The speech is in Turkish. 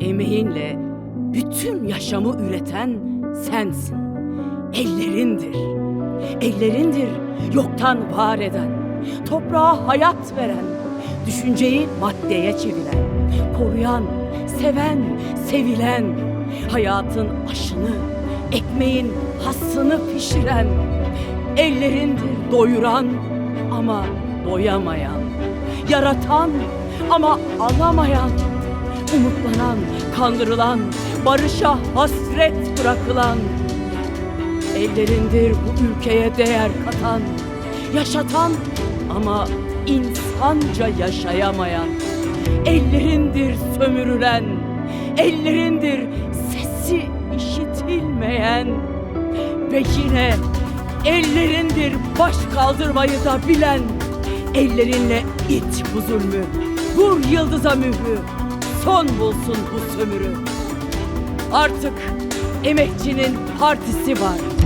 emeğinle bütün yaşamı üreten sensin. Ellerindir. Ellerindir yoktan var eden, toprağa hayat veren, düşünceyi maddeye çeviren, koruyan, seven, sevilen, hayatın aşını, ekmeğin hassını pişiren, ellerindir doyuran ama doyamayan, yaratan ama alamayan, umutlanan, kandırılan, barışa hasret bırakılan, Ellerindir bu ülkeye değer katan, yaşatan ama insanca yaşayamayan. Ellerindir sömürülen, ellerindir sesi işitilmeyen. Ve yine ellerindir baş kaldırmayı da bilen. Ellerinle it bu zulmü, vur yıldıza mührü, son bulsun bu sömürü. Artık emekçinin partisi var.